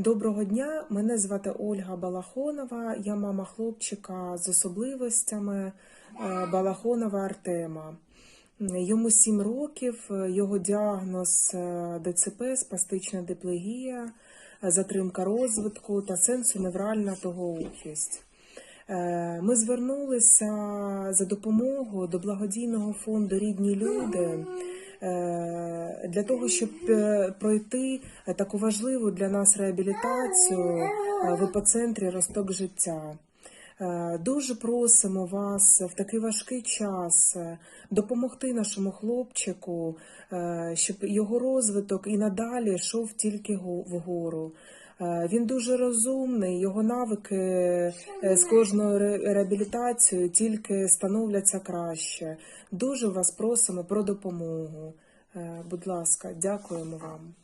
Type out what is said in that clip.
Доброго дня, мене звати Ольга Балахонова, я мама хлопчика з особливостями е, Балахонова Артема. Йому 7 років, його діагноз е, ДЦП, спастична диплегія, е, затримка розвитку та сенсоневральна тогоухість. Ми звернулися за допомогою до благодійного фонду Рідні люди для того, щоб е, пройти таку важливу для нас реабілітацію е, в іпоцентрі Росток життя. Е, Дуже просимо вас в такий важкий час допомогти нашому хлопчику, щоб його розвиток і надалі йшов тільки вгору. Він дуже розумний, його навики з кожною реабілітацією тільки становляться краще. Дуже вас просимо про допомогу. Е, Будь ласка, дякуємо вам.